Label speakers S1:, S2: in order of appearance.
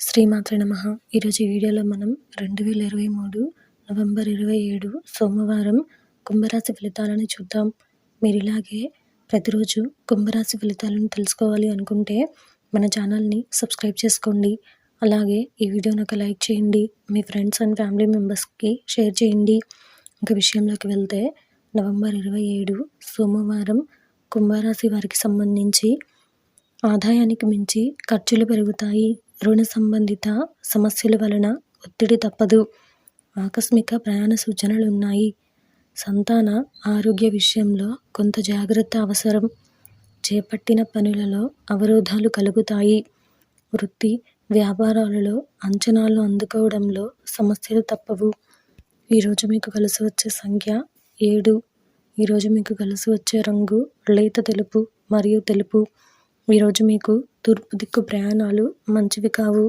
S1: శ్రీమాత్ర నమ. ఈరోజు వీడియోలో మనం రెండు వేల ఇరవై మూడు నవంబర్ ఇరవై ఏడు సోమవారం కుంభరాశి ఫలితాలను చూద్దాం. మీరు ఇలాగే ప్రతిరోజు కుంభరాశి ఫలితాలను తెలుసుకోవాలి అనుకుంటే మన ఛానల్ని సబ్స్క్రైబ్ చేసుకోండి. అలాగే ఈ వీడియోని ఒక లైక్ చేయండి. మీ ఫ్రెండ్స్ అండ్ ఫ్యామిలీ మెంబర్స్కి షేర్ చేయండి. ఇంకా విషయంలోకి వెళ్తే నవంబర్ ఇరవై ఏడు సోమవారం కుంభరాశి వారికి సంబంధించి ఆదాయానికి మించి ఖర్చులు పెరుగుతాయి. రుణ సంబంధిత సమస్యల వలన ఒత్తిడి తప్పదు. ఆకస్మిక ప్రయాణ సూచనలు ఉన్నాయి సంతాన ఆరోగ్య విషయంలో కొంత జాగ్రత్త అవసరం. చేపట్టిన పనులలో అవరోధాలు కలుగుతాయి. వృత్తి వ్యాపారాలలో అంచనాలు అందుకోవడంలో సమస్యలు తప్పవు. ఈరోజు మీకు కలిసి వచ్చే సంఖ్య ఏడు. ఈరోజు మీకు కలిసి వచ్చే రంగు లేత తెలుపు మరియు తెలుపు. ఈరోజు మీకు తూర్పు దిక్కు ప్రయాణాలు మంచివి కావు.